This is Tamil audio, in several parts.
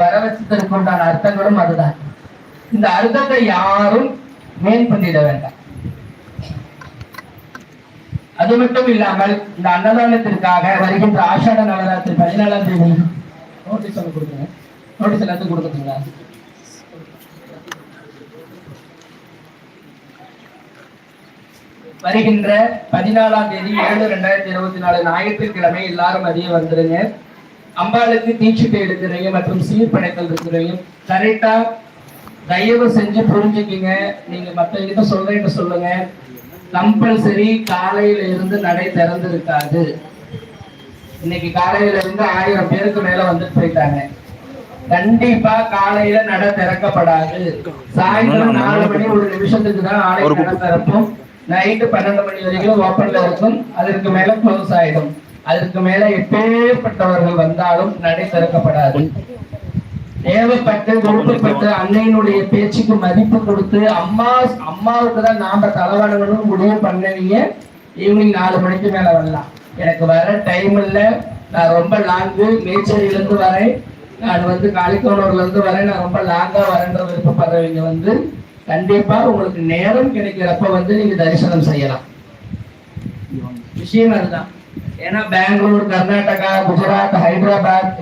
வர வச்சதற்கு உண்டான அர்த்தங்களும் அதுதான். இந்த அர்த்தத்தை யாரும் மேல் பண்ணிட வேண்டாம். அது மட்டும் இல்லாமல் இந்த அன்னதானத்திற்காக வருகின்ற ஆஷாட நவராத்திரி பதினாலாம் தேதி. நோட்டீஸ் ஒன்று கொடுக்குங்க நோட்டீஸ் எல்லாத்தையும் கொடுக்குறீங்களா? வருகின்ற பதினாலாம் தேதி ஏழு ரெண்டாயிரத்தி இருபத்தி நாலு ஞாயிற்றுக்கிழமை எல்லாரும் அதிகம் வந்துருங்க. அம்பாளுக்கு தீட்சிட்டு எடுக்கிறீங்க மற்றும் சீர்படைத்தல் இருக்கிறீங்க கரெக்டா தயவு செஞ்சு புரிஞ்சுக்கிங்க. நீங்க மத்தவங்கிட்ட சொல்றேன்னு சொல்லுங்க. கம்பல்சரி காலையில இருந்து நடை திறந்து இருக்காது இன்னைக்கு காலையில இருந்து ஆயிரம் பேருக்கு மேல வந்துட்டு போயிட்டாங்க. கண்டிப்பா காலையில நட திறக்கப்படாது. சாயந்தரம் நாலு மணி ஒரு நிமிஷத்துக்கு தான் ஆலை நட திறப்போம் நைட்டு பன்னெண்டு மணி வரைக்கும் ஓப்பன்ல இருக்கும். அதற்கு மேல க்ளோஸ் ஆயிடும். அதற்கு மேல எப்பேற்பட்டவர்கள் வந்தாலும் நடை திறக்கப்படாது. தேவைப்பட்டு விருப்பப்பட்டு அன்னையினுடைய பேச்சுக்கு மதிப்பு கொடுத்து அம்மா அம்மாவுக்கு தான் நாம தலைவணங்கணும் முடிவு பண்ணவீங்க ஈவினிங் நாலு மணிக்கு மேல வரலாம். எனக்கு வர டைம் இல்ல. நான் ரொம்ப லாங்கு மேச்சேரியில இருந்து வரேன். நான் வந்து காளிக்கோனூர்ல இருந்து வரேன். நான் ரொம்ப லாங்கா வரேன்ற விருப்பப்படுறவங்க வந்து கண்டிப்பா உங்களுக்கு நேரம் கிடைக்கிறப்ப வந்து நீங்க தரிசனம் செய்யலாம். விஷயம் அதுதான். ஏன்னா பெங்களூர் கர்நாடகா குஜராத் ஹைதராபாத்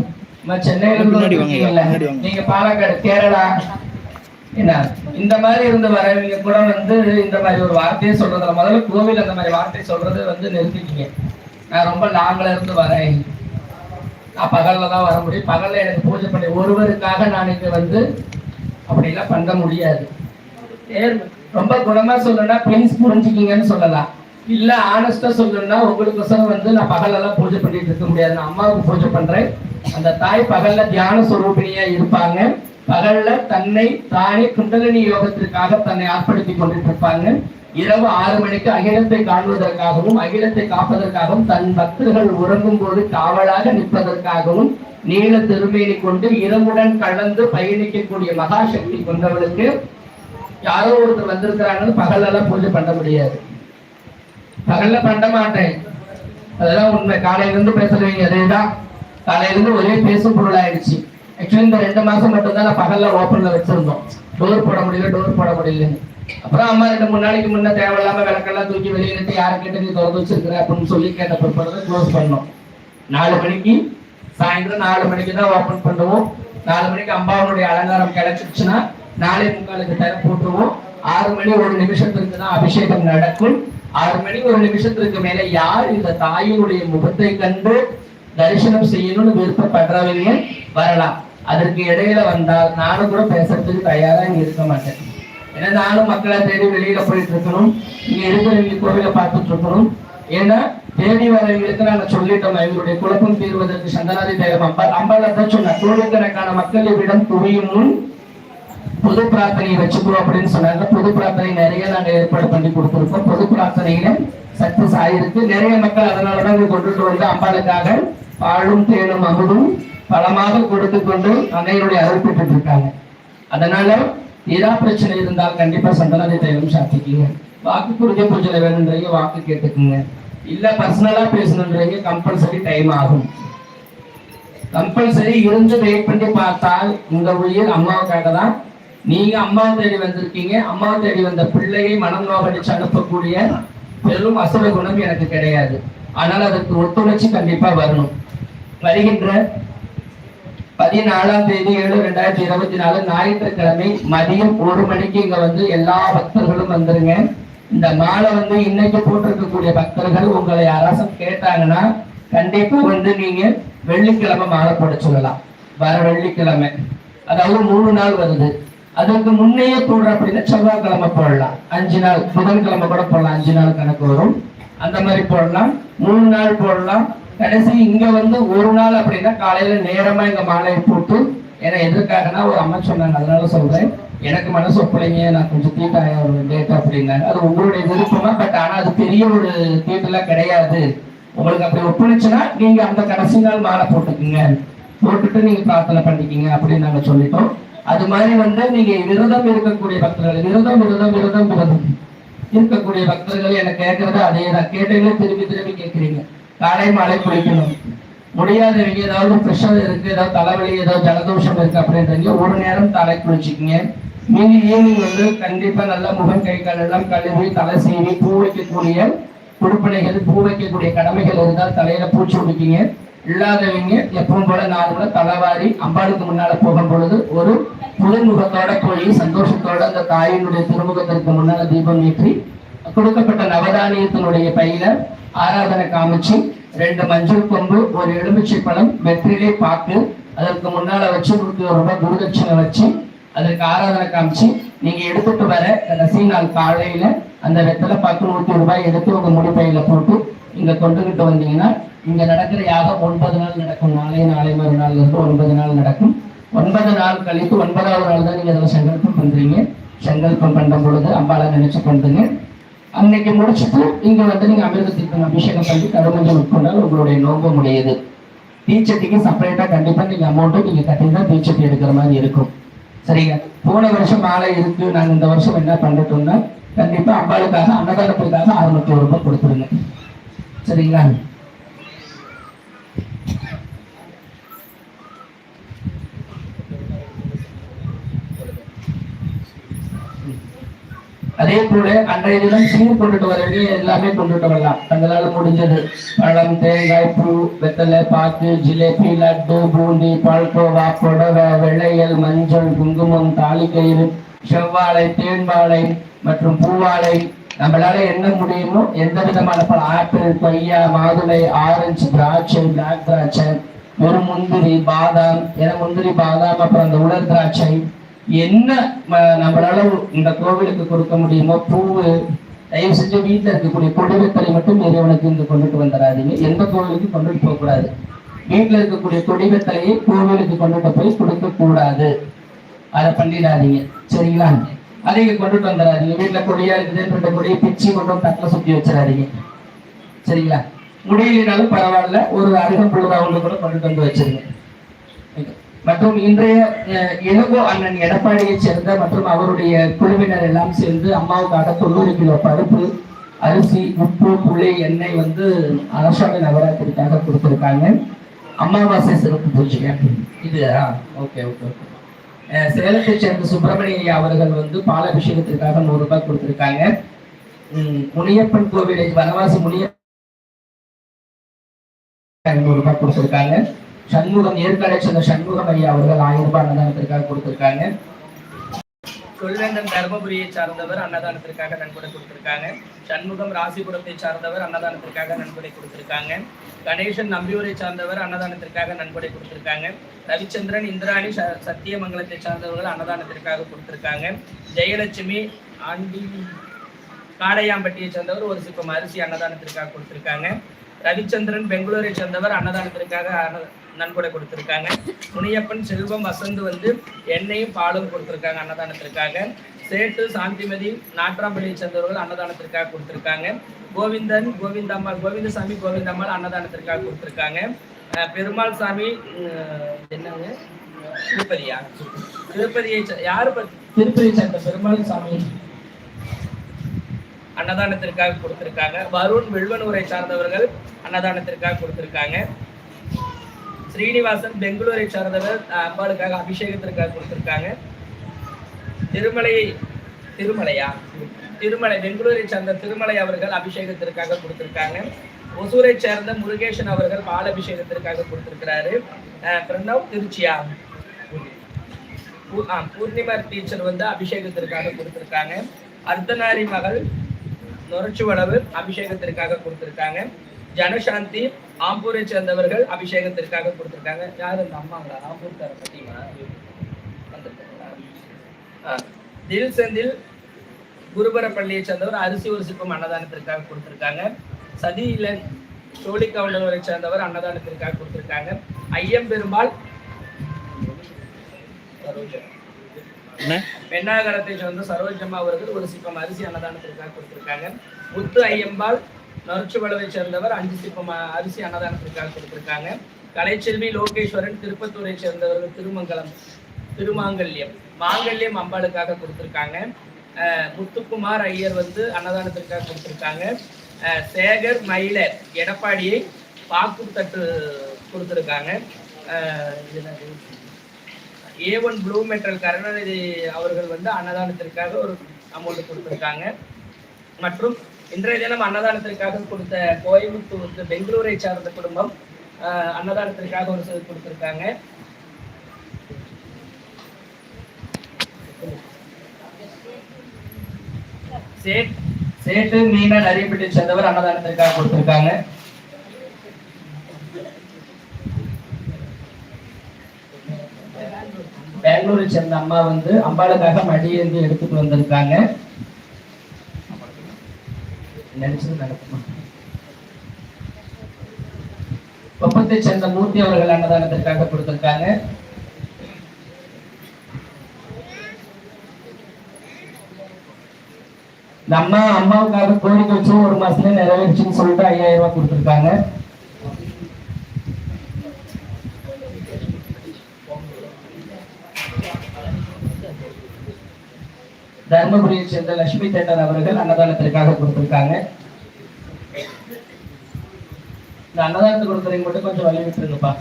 சென்னையில. நீங்க பாலக்காடு கேரளா என்ன? இந்த மாதிரி இருந்து வரவங்க கூட வந்து இந்த மாதிரி ஒரு வார்த்தையை சொல்றதுல முதல்ல கோவில் அந்த மாதிரி வார்த்தை சொல்றது வந்து நிறுத்திட்டீங்க நான் ரொம்ப லாங்ல இருந்து வரேன். நான் பகல்ல தான் வர முடியும். பகல்ல எனக்கு பூஜை பண்ணி ஒருவருக்காக நான் இங்க வந்து அப்படிலாம் பண்ண முடியாது. ரொம்ப குணமா சொல்லணும்னா ப்ளீஸ் புரிஞ்சுக்கிங்கன்னு சொல்லலாம். இல்ல ஆனஸ்டா சொல்லணும்னா உங்களுக்கோசரம் வந்து நான் பகலெல்லாம் பூஜை பண்ணிட்டு இருக்க முடியாது. நான் அம்மாவுக்கு பூஜை பண்றேன். அந்த தாய் பகல்ல தியான சுரூபிணியா இருப்பாங்க. பகல்ல தன்னை தானே குண்டலினி யோகத்திற்காக தன்னை ஆர்ப்பணித்து கொண்டுட்டு இருப்பாங்க இரவு ஆறு மணிக்கு அகிலத்தை காண்பதற்காகவும் அகிலத்தை காப்பதற்காகவும் தன் பக்தர்கள் உறங்கும் போது காவலாக நிற்பதற்காகவும் நீல திருமேனி கொண்டு இரவுடன் கலந்து பயணிக்கக்கூடிய மகாசக்தி கொண்டவளுக்கு யாரோ ஒருத்தர் வந்திருக்கிறாங்கன்னு பகலெல்லாம் பூஜை பண்ண முடியாது. பகல்ல பண்ண மாட்டேன். அதெல்லாம் உண்மை. காலையில இருந்து பேசுறவங்க அதேதான். காலையில இருந்து ஒரே பேசும் பொருள் ஆயிடுச்சு ஆக்சுவலி இந்த ரெண்டு மாசம் மட்டும்தான் நான் பகல்ல ஓப்பன்ல வச்சிருந்தோம். டோர் போட முடியல டோர் போட முடியலன்னு. அப்புறம் அம்மா ரெண்டு மூணு நாளைக்கு முன்ன தேவையில்லாம விளக்கெல்லாம் தூக்கி வெளியே நிறுத்தி யாரை கேட்டு நீ திறந்து வச்சிருக்கிற அப்படின்னு சொல்லி கேட்ட பிற்பாடு க்ளோஸ் பண்ணோம். நாலு மணிக்கு சாயந்தரம் நாலு மணிக்கு தான் ஓப்பன் பண்ணுவோம். நாலு மணிக்கு அம்பாவனுடைய அலங்காரம் கிடைச்சிருச்சுன்னா நாலே முக்காலுக்கு தர போட்டுருவோம். ஆறு மணி ஒரு நிமிஷத்திற்கு தான் அபிஷேகம் நடக்கும். ஆறு மணி ஒரு நிமிஷத்திற்கு மேல யார் இந்த தாயினுடைய முகத்தை கண்டு தரிசனம் செய்யணும்னு விருப்பப்படுறவங்க வரலாம். அதற்கு இடையில வந்தால் நானும் கூட பேசுறதுக்கு தயாரா இங்க இருக்க மாட்டேன். ஏன்னா நானும் மக்களை தேடி வெளியில போயிட்டு இருக்கணும். இங்க இருக்கிறவங்க கோவிலை பார்த்துட்டு இருக்கணும். ஏன்னா தேடி வரவங்களுக்கு நாங்க சொல்லிட்டோம் இவருடைய குழப்பம் தீர்வதற்கு சந்தனாதி தேவம் அம்பாள் அம்பாள் தான் சொன்ன கோடிக்கணக்கான மக்கள் இவ்விடம் குவியும் முன் பொது பிரார்த்தனையை வச்சுக்கிறோம் அப்படின்னு சொன்னாங்க. பொது பிரார்த்தனை நிறைய நாங்கள் ஏற்பாடு பண்ணி கொடுத்துருக்கோம். பொது பிரார்த்தனையில சக்சஸ் ஆயிருக்கு நிறைய மக்கள் அதனாலதான் இங்க கொண்டுட்டு வந்து அம்பாளுக்காக பாலும் தேனும் அமுதும் பலமாக கொடுத்து கொண்டு அன்னையுடைய அருள் பெற்றுட்டு இருக்காங்க அதனால ஏதா பிரச்சனை இருந்தால் கண்டிப்பா சந்தனத்தை தைலம் சாத்திக்குங்க. வாக்கு குருதி பூஜை வேணுன்றீங்க வாக்கு கேட்டுக்குங்க. இல்ல பர்சனலா பேசணுன்றீங்க கம்பல்சரி டைம் ஆகும். கம்பல்சரி இருந்து வெயிட் பண்ணி பார்த்தால் உங்க உயிர் அம்மாவுக்காக தான் நீங்க அம்மா தேடி வந்திருக்கீங்க. அம்மா தேடி வந்த பிள்ளையை மனம் நோகடிச்சு அனுப்பக்கூடிய பெரும் அசுர குணம் எனக்கு கிடையாது. ஆனால் அதற்கு ஒத்துழைச்சி கண்டிப்பா வரணும். வருகின்ற பதினாலாம் தேதி ஏழு ரெண்டாயிரத்தி இருபத்தி நாலு ஞாயிற்றுக்கிழமை மதியம் ஒரு மணிக்கு இங்க வந்து எல்லா பக்தர்களும் வந்துருங்க. இந்த மாலை வந்து இன்னைக்கு போட்டிருக்கக்கூடிய பக்தர்கள் உங்களை அரசம் கேட்டாங்கன்னா கண்டிப்பா வந்து நீங்க வெள்ளிக்கிழமை மாலை போட சொல்லலாம். வர வெள்ளிக்கிழமை. அதாவது மூணு நாள் வருது. அதுக்கு முன்னையே போடுற அப்படின்னா செவ்வாய்க்கிழமை போடலாம். அஞ்சு நாள் புதன்கிழமை கூட போடலாம். அஞ்சு நாள் கணக்கு வரும். அந்த மாதிரி போடலாம். மூணு நாள் போடலாம். கடைசி இங்க வந்து ஒரு நாள் அப்படின்னா காலையில நேரமா இங்க மாலையை போட்டு ஏன்னா எதற்காகனா ஒரு அம்மா சொன்னாங்க அதனால சொல்றேன். எனக்கு மனசு ஒப்படைங்க நான் கொஞ்சம் தீட்டாய ஒரு டேட் அப்படின்னாங்க அது உங்களுடைய விருப்பமா பட் ஆனா அது பெரிய ஒரு தீட்டெல்லாம் கிடையாது. உங்களுக்கு அப்படி ஒப்படைச்சுன்னா நீங்க அந்த கடைசி நாள் மாலை போட்டுக்குங்க. போட்டுட்டு நீங்க பிரார்த்தனை பண்ணிக்கிங்க அப்படின்னு நாங்க சொல்லிட்டோம். அது மாதிரி வந்து நீங்க விரதம் இருக்கக்கூடிய பக்தர்கள் விரதம் விரதம் விரதம் விரதம் இருக்கக்கூடிய பக்தர்கள் எனக்கு கேட்கறது அதே தான் கேட்டீங்களே திரும்பி திரும்பி கேட்குறீங்க. காலை மாலை குளிக்கணும். முடியாதவங்க ஏதாவது பிரஷர் இருக்கு ஏதாவது தலைவலி ஏதாவது ஜலதோஷம் இருக்கு அப்படின்றீங்க ஒரு நேரம் தலை குளிச்சுக்கங்க. மீதி ஈவினிங் வந்து கண்டிப்பா நல்லா முகம் கை கால் எல்லாம் கழுவி தலை செய்வி பூ வைக்கக்கூடிய உடுப்படைகள் பூ வைக்கக்கூடிய கடமைகள் இருந்தால் தலையில பூச்சி முடிக்கீங்க இல்லாதவங்க எப்பவும் போல நாலு முறை தலைவாரி அம்பாளுக்கு முன்னால போகும் பொழுது ஒரு புதுமுகத்தோட போய் சந்தோஷத்தோட அந்த தாயினுடைய திருமுகத்திற்கு முன்னால தீபம் ஏற்றி கொடுக்கப்பட்ட நவதானியத்தினுடைய பையில ஆராதனை காமிச்சு ரெண்டு மஞ்சள் கொம்பு ஒரு எலுமிச்சை பழம் வெற்றிலே பாக்கு அதற்கு முன்னால வச்சு நூத்தி ஒரு ரூபாய் குருதட்சணை வச்சு அதற்கு ஆராதனை காமிச்சு நீங்க எடுத்துட்டு வர கடைசி நாள் காலையில அந்த வெத்தலை பாக்கு நூத்தி ரூபாய் எடுத்து உங்க முடிப்பையில போட்டு இங்க கொண்டுகிட்டு வந்தீங்கன்னா இங்க நடக்கிற யாகம் ஒன்பது நாள் நடக்கும். நாளை நாளை மறுநாள்ல இருந்து ஒன்பது நாள் நடக்கும். ஒன்பது நாள் கழித்து ஒன்பதாவது நாள் தான் நீங்க அதில் சங்கல்பம் பண்றீங்க. சங்கல்பம் பண்ணும் பொழுது அம்பாலை நினைச்சு பண்றீங்க அன்னைக்கு முடிச்சுட்டு இங்க வந்து நீங்க அமிர்தத்திற்கு அபிஷேகம் பண்ணி கருமஞ்சள் உட்கொண்டால் உங்களுடைய நோம்பு முடியுது. தீச்சட்டிக்கு செப்பரேட்டா கண்டிப்பா நீங்க அமௌண்ட்டும் நீங்க கட்டி தான் தீச்சட்டி எடுக்கிற மாதிரி இருக்கும். சரிங்க. போன வருஷம் மாலை இருக்கு நாங்க இந்த வருஷம் என்ன பண்ணிட்டோம்னா கண்டிப்பா அம்பாளுக்காக அன்னதானத்துக்காக அறுநூத்தி ரூபாய் கொடுத்துருங்க. சரிங்களா? அதே போல அன்றைய தினம் சீர் கொண்டுட்டு வரவே எல்லாமே கொண்டுட்டு வரலாம் தங்களால முடிஞ்சது. பழம் தேங்காய் பூ வெத்தலை பாக்கு ஜிலேபி லட்டு பூந்தி பால்கோவா புடவை வெள்ளையல் மஞ்சள் குங்குமம் தாலிக்கயிறு செவ்வாழை தேன்வாழை மற்றும் பூவாழை. நம்மளால என்ன முடியுமோ எந்த விதமான பல ஆப்பிள் கொய்யா மாதுளை ஆரஞ்சு திராட்சை பிளாக் திராட்சை ஒரு முந்திரி பாதாம். ஏன்னா முந்திரி பாதாம் அப்புறம் அந்த உலர் திராட்சை. என்ன நம்மளால இந்த கோவிலுக்கு கொடுக்க முடியுமோ? பூவு தயவு செஞ்சு வீட்டில் இருக்கக்கூடிய கொடிவத்தலை மட்டும் இறைவனுக்கு இங்கு கொண்டுட்டு வந்துடாதீங்க. எந்த கோவிலுக்கு கொண்டுட்டு போக கூடாது இருக்கக்கூடிய கொடிவத்தலையை கோவிலுக்கு கொண்டுட்டு போய் கொடுக்க கூடாது அதை பண்ணிடாதீங்க. சரிங்களா? அதை இங்க கொண்டுட்டு வந்துடாதீங்க. வீட்டில் கொடியா இருக்குது ரெண்டு கொடியை பிச்சு கொண்டு வந்து தட்டில் சுத்தி வச்சிடாதீங்க. சரிங்களா? முடியலனாலும் பரவாயில்ல. ஒரு அருகம்புல் ரவுண்டு கூட கொண்டுட்டு வந்து வச்சிருங்க. மற்றும் இன்றைய அஹ், இளங்கோ அண்ணன் எடப்பாடியை சேர்ந்த மற்றும் அவருடைய குழுவினர் எல்லாம் சேர்ந்து அம்மாவுக்காக தொண்ணூறு கிலோ பருப்பு அரிசி உப்பு புளி எண்ணெய் வந்து அரசாங்க நவராத்திரிக்காக கொடுத்திருக்காங்க. அமாவாசை சிறப்பு பூஜை. இது ஓகே ஓகே சேலத்தை சேர்ந்த சுப்பிரமணிய அவர்கள் வந்து பாலாபிஷேகத்திற்காக நூறு ரூபாய் கொடுத்திருக்காங்க. உம், முனியப்பன் கோவிலை வனவாசி முனியப்பன் நூறு ரூபாய் கொடுத்துருக்காங்க. சண்முகம் ஏற்காடை சேர்ந்த சண்முகம் ஐயா அவர்கள் ஆயிரம் ரூபாய் அன்னதானத்திற்காக கொடுத்திருக்காங்க. சொல்வேந்தன் தர்மபுரியை சார்ந்தவர் அன்னதானத்திற்காக நன்கொடை கொடுத்திருக்காங்க. சண்முகம் ராசிபுரத்தை சார்ந்தவர் அன்னதானத்திற்காக நன்கொடை கொடுத்திருக்காங்க. கணேசன் நம்பியூரை சார்ந்தவர் அன்னதானத்திற்காக நன்கொடை கொடுத்திருக்காங்க. ரவிச்சந்திரன் இந்திராணி ச- சத்தியமங்கலத்தை சார்ந்தவர்கள் அன்னதானத்திற்காக கொடுத்திருக்காங்க. ஜெயலட்சுமி ஆண்டி காடையாம்பட்டியை சேர்ந்தவர் ஒரு சிப்பம் அரிசி அன்னதானத்திற்காக கொடுத்திருக்காங்க. ரவிச்சந்திரன் பெங்களூரை சேர்ந்தவர் அன்னதானத்திற்காக நன்கொடை கொடுத்திருக்காங்க. முனியப்பன் செல்வம் வசந்து வந்து எண்ணெயும் பாலும் கொடுத்திருக்காங்க அன்னதானத்திற்காக. சேட்டு சாந்திமதி நாட்ராம்பள்ளியை சேர்ந்தவர்கள் அன்னதானத்திற்காக கொடுத்துருக்காங்க. கோவிந்தன் கோவிந்தம்மாள் கோவிந்தசாமி கோவிந்தம்மாள் அன்னதானத்திற்காக கொடுத்துருக்காங்க. அஹ் பெருமாள் சாமி உம், என்னங்க? திருப்பதியா? திருப்பதியை யாரு திருப்பதியை சேர்ந்த பெருமாள் சாமி அன்னதானத்திற்காக கொடுத்திருக்காங்க. வருண் வெள்வனூரை சார்ந்தவர்கள் அன்னதானத்திற்காக கொடுத்திருக்காங்க. ஸ்ரீனிவாசன் பெங்களூரை சார்ந்தவர் அஹ், அம்பாளுக்காக அபிஷேகத்திற்காக கொடுத்திருக்காங்க. திருமலை திருமலையா? திருமலை பெங்களூரை சார்ந்த திருமலை அவர்கள் அபிஷேகத்திற்காக கொடுத்திருக்காங்க. ஒசூரை சேர்ந்த முருகேசன் அவர்கள் பால் அபிஷேகத்திற்காக கொடுத்திருக்கிறாரு. பிரணவ் திருச்சியா? பூ- ஆ, டீச்சர் வந்து அபிஷேகத்திற்காக கொடுத்திருக்காங்க. அர்த்தநாரி மகள் நொரச்சுவளவு அபிஷேகத்திற்காக கொடுத்திருக்காங்க. ஜனசாந்தி ஆம்பூரை சேர்ந்தவர்கள் அபிஷேகத்திற்காக கொடுத்திருக்காங்க. யார்? இந்த அம்மாங்களா ஆம்பூர்கார? ஆ, தில் செந்தில் குருபரப்பள்ளியை சேர்ந்தவர். அரிசி ஒரு சிப்பம் அன்னதானத்திற்காக கொடுத்திருக்காங்க. சதியிலன் சோழிக்கவுண்டவரை சேர்ந்தவர் அன்னதானத்திற்காக கொடுத்திருக்காங்க. ஐயம்பெருமாள் சரோஜா. பெண்ணாகரத்தை சேர்ந்த சரோஜம்மா அவர்கள் ஒரு சிப்பம் அரிசி அன்னதானத்திற்காக கொடுத்திருக்காங்க. முத்து ஐயம்பாள் நொறுச்சுவளவை சேர்ந்தவர் அஞ்சு சிப்பம் அரிசி அன்னதானத்திற்காக கொடுத்திருக்காங்க கலைச்செல்வி லோகேஸ்வரன் திருப்பத்தூரை சேர்ந்தவர்கள் திருமங்கலம் திருமாங்கல்யம். மாங்கல்யம் அம்பாளுக்காக கொடுத்திருக்காங்க. முத்துக்குமார் ஐயர் வந்து அன்னதானத்திற்காக கொடுத்திருக்காங்க. சேகர் மயிலர் எடப்பாடியை பாக்கு தட்டு கொடுத்துருக்காங்க A one blue metal Karunanidhi அவர்கள் வந்து அன்னதானத்திற்காக ஒரு அமௌண்ட் கொடுத்துருக்காங்க. மற்றும் இன்றைய தினம் அன்னதானத்திற்காக கொடுத்த கோயம்புத்தூர் பெங்களூரை சார்ந்த குடும்பம் அஹ், அன்னதானத்திற்காக ஒரு சிலர் கொடுத்துருக்காங்க. சேட்டு மீனன் அரியப்பட்டி சேர்ந்தவர் அன்னதானத்திற்காக கொடுத்திருக்காங்க. பெங்களூரை சேர்ந்த அம்மா வந்து அம்பாளுக்காக மடியிலிருந்து எடுத்துட்டு வந்திருக்காங்க. நினைச்சது நடக்குமா? ஒப்பத்தை சேர்ந்த மூர்த்தி அவர்கள் அன்னதானத்திற்காக கொடுத்திருக்காங்க. அம்மா அம்மாவுக்காக கோரிக்கை வச்சு ஒரு மாசத்துல நிறைவேறுச்சுன்னு சொல்லிட்டு ஐயாயிரம் ரூபாய் கொடுத்துருக்காங்க. தர்மபுரியை சேர்ந்த லட்சுமி தேட்டர் அவர்கள் அன்னதானத்திற்காக கொடுத்திருக்காங்க. இந்த அன்னதானத்தை கொடுக்குறீங்க மட்டும் கொஞ்சம் வழி விட்டுருங்கப்பா.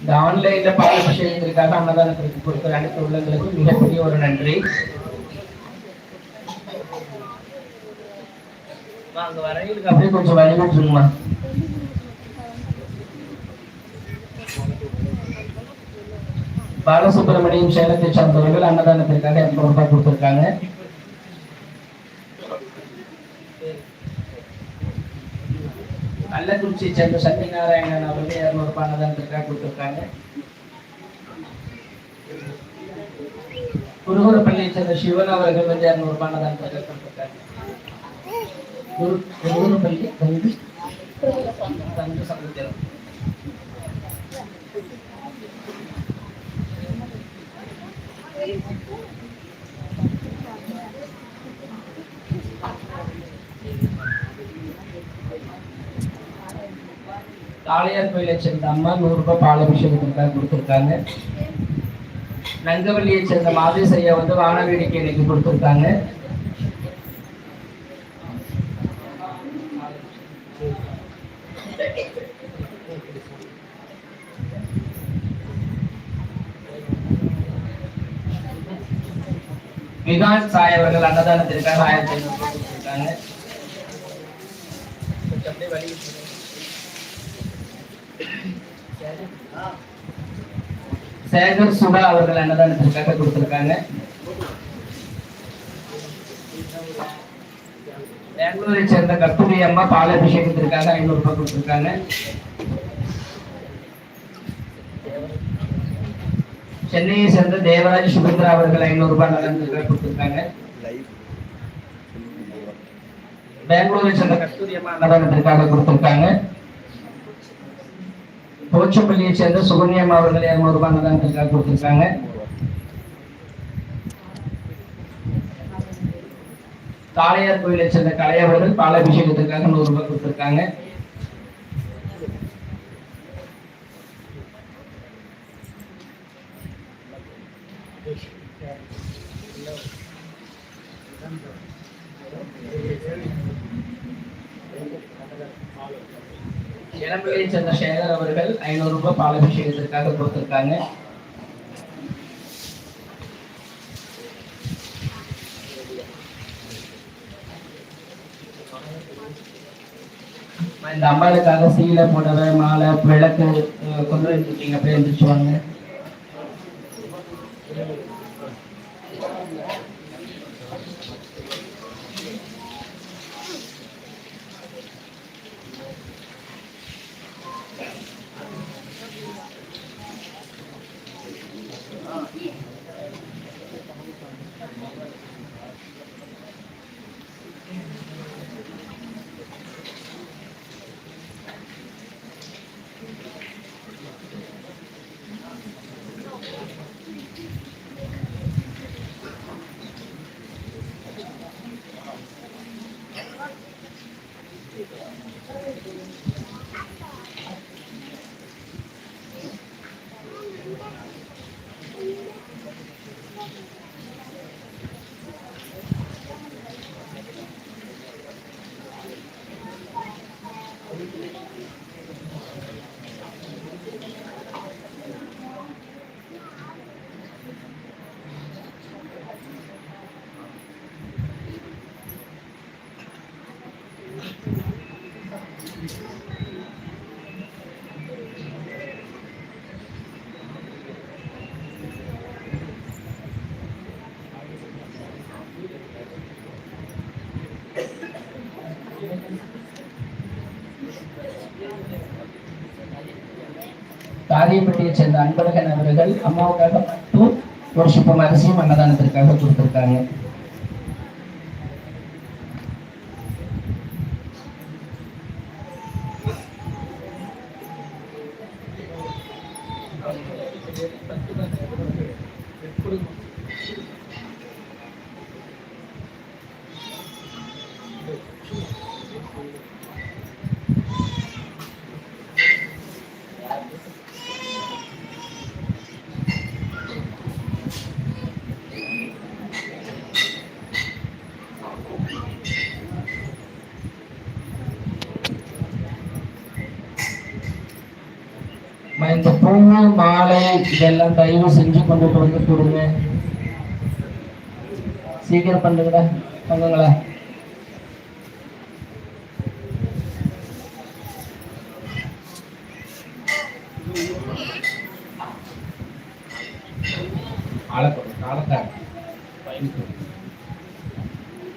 இந்த ஆன்லைன்ல விஷயம் இதற்காக அன்னதானத்திற்கு கொடுக்கிற அனைத்து உள்ளங்களுக்கு மிகப்பெரிய ஒரு நன்றி. அப்படியே கொஞ்சம் வழி சொல்லுமா பாலசுப்ரமணியம் சேலத்தை சார்ந்தவர்கள் அன்னதானத்திற்காக இரநூறு ரூபாய் கொடுத்துருக்காங்க. கள்ளக்குறிச்சியை சேர்ந்த சக்தி நாராயணன் அவர்கள் இரநூறு ரூபாய் அன்னதானத்திற்காக கொடுத்துருக்காங்க. குருகுரப்பள்ளியை சேர்ந்த சிவன் அவர்கள் வந்து இருநூறு ரூபாய் அன்னதானத்திற்காக கொடுத்திருக்காங்க குரு குருகுரப்பள்ளி தம்பி தம்பி சமுத்திரம் காளையார் கோயிலை சேர்ந்த அம்மா நூறு ரூபாய் பாலாபிஷேகத்திற்காக கொடுத்திருக்காங்க நங்கவள்ளியை சேர்ந்த மாதேசையா வந்து வான வேடிக்கை இன்னைக்கு கொடுத்துருக்காங்க. விகாஸ் சாய் அவர்கள் அன்னதானத்திற்காக ஆயிரத்தி ஐநூறு கொடுத்துருக்காங்க. அப்படியே வழி சேகர் சுடா அவர்கள் அன்னதானத்திற்காக கொடுத்திருக்காங்க? பெங்களூரை சேர்ந்த கஸ்தூரி அம்மா பாலாபிஷேகத்திற்காக ஐநூறு ரூபாய் கொடுத்திருக்காங்க. சென்னையை சேர்ந்த தேவராஜ் சுபேந்திரா அவர்கள் ஐநூறு ரூபாய் அன்னதானத்திற்காக கொடுத்திருக்காங்க. பெங்களூரை சேர்ந்த கஸ்தூரி அம்மா அன்னதானத்திற்காக கொடுத்திருக்காங்க. போச்சம்பள்ளியை சேர்ந்த சுகன்யம் அவர்கள் இரநூறு ரூபாய் அன்னதானத்திற்காக கொடுத்துருக்காங்க. காளையார் கோயிலை சேர்ந்த கலையவர்கள் பாலாபிஷேகத்திற்காக நூறு ரூபாய் கொடுத்துருக்காங்க. இளம்பிள்ளையை சேர்ந்த சேகர் அவர்கள் ஐநூறு ரூபாய் பாலாபிஷேகத்திற்காக கொடுத்துருக்காங்க. இந்த அம்பாளுக்காக சீலை புடவை மாலை விளக்கு கொண்டு வந்துருக்கீங்க அப்படியே எழுந்திரிச்சுவாங்க வாங்க சேர்ந்த அன்பழகன் அவர்கள் அம்மாவுக்காக மட்டும் ஒரு சிப்பம் அரிசியும் அன்னதானத்திற்காக கொடுத்துருக்காங்க இந்த பூவு மாலை இதெல்லாம் தயவு செஞ்சு கொண்டுட்டு வந்து கொடுங்க. சீக்கிரம் பண்ணுங்கடா பண்ணுங்களா?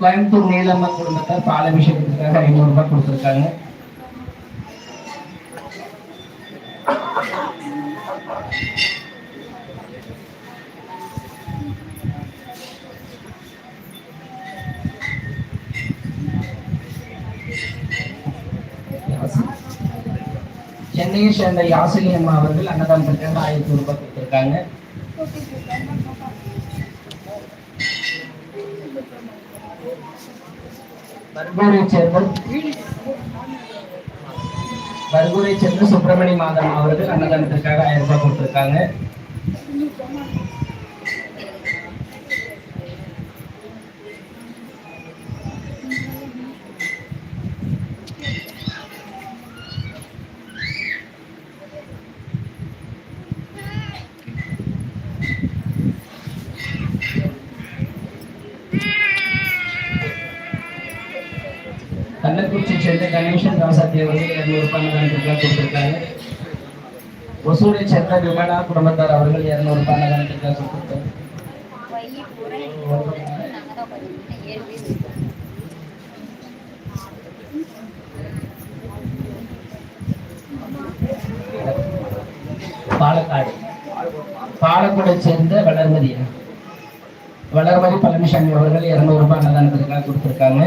கோயம்புத்தூர். நீலம்மன் குடும்பத்தார் பாலாபிஷேகத்துக்காக ஐநூறு ரூபாய் கொடுத்துருக்காங்க. சென்னையை சேர்ந்த யாசினி அம்மா அவர்கள் அன்னதானத்திற்காக ஆயிரத்தி ரூபாய் கொடுத்துருக்காங்க. பர்கூரை சேர்ந்த பர்கூரை சேர்ந்த சுப்பிரமணி மாதம் அவர்கள் அன்னதானத்திற்காக ஆயிரம் ரூபாய் கொடுத்திருக்காங்க கள்ளக்குறிச்சி சேர்ந்த கணேசன் ஒசூரை சேர்ந்த விமலா குடும்பத்தார் அவர்கள் இருநூறு ரூபாய் அன்னதானத்திற்காக பாலக்காடு. பாலக்கோடை சேர்ந்த வளர்மதி. வளர்மதி பழனிசாமி அவர்கள் இருநூறு ரூபாய் அன்னதானத்திற்காக கொடுத்திருக்காங்க.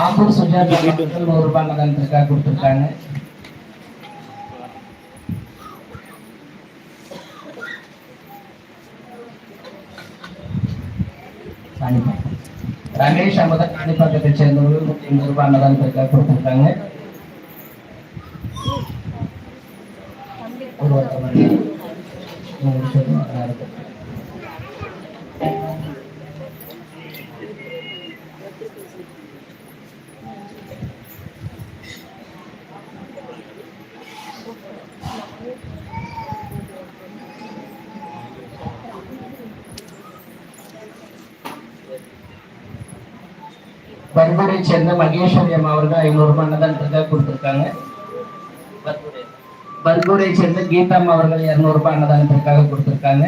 ஆம்பூர் சுஜாதா அவர்கள் நூறு ரூபாய் அன்னதானத்திற்காக கொடுத்திருக்காங்க. காணிப்பாக்கம். ரமேஷ் அமத காணிப்பாக்கத்தை சேர்ந்தவர்கள் நூத்தி ஐம்பது ரூபாய் அன்னதானத்திற்காக கொடுத்திருக்காங்க ஒரு வருத்தம் இல்லை. மூணு வருஷம் நல்லா இருக்கு. பர்கூரை சேர்ந்த மகேஸ்வரி அம்மா அவர்கள் ஐநூறு ரூபாய் அன்னதானத்துக்காக கொடுத்துருக்காங்க. பர்கூரை சேர்ந்த கீதா அம்மா அவர்கள் இருநூறு ரூபாய் அன்னதானத்திற்காக கொடுத்திருக்காங்க.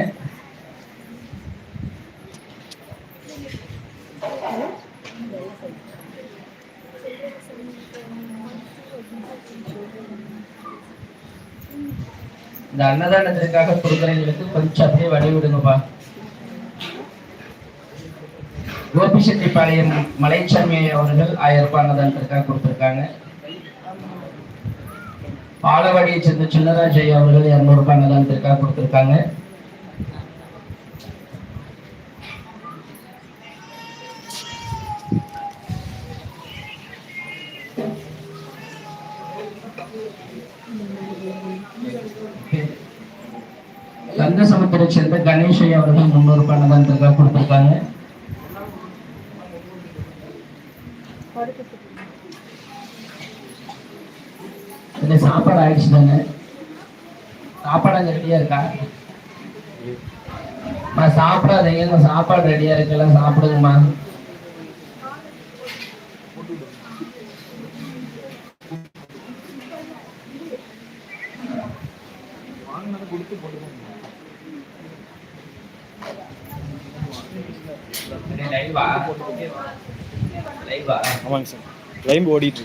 இந்த அன்னதானத்திற்காக கொடுக்குறவங்களுக்கு கொஞ்சம் அப்படியே வழி கோபிச்செட்டிப்பாளையம் மலைச்சாமி அவர்கள் ஆயிரம் ரூபாய் அன்னதானத்திற்காக கொடுத்திருக்காங்க. பாலவாடியை சேர்ந்த சின்னராஜ் ஐயா அவர்கள் இருநூறு ரூபாய் அன்னதானத்திற்காக கொடுத்துருக்காங்க. கங்கசமுத்திரை சேர்ந்த கணேஷ் ஐயா அவர்கள் முன்னூறு ரூபாய் அன்னதானத்திற்காக கொடுத்துருக்காங்க. அடிச்சிட்டாங்க. சாப்பாடாங்க ரெடியாக இருக்கா? மா சாப்பிடாதீங்க. சாப்பாடு ரெடியா இருக்கல சாப்பிடுங்கம்மா. லைவா ஆமாங்க சார் லைவ் ஓடிட்டு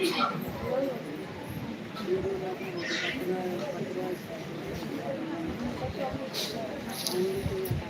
Thank you.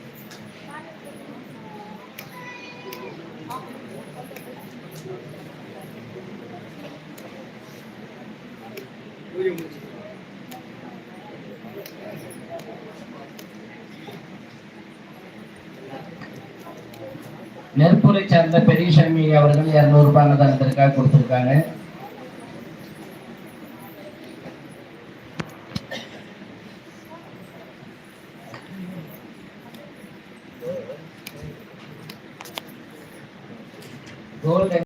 திருப்பூரை சேர்ந்த பெரியசாமி அவர்கள் இரநூறுபா அன்னதானத்திற்காக கொடுத்துருக்காங்க.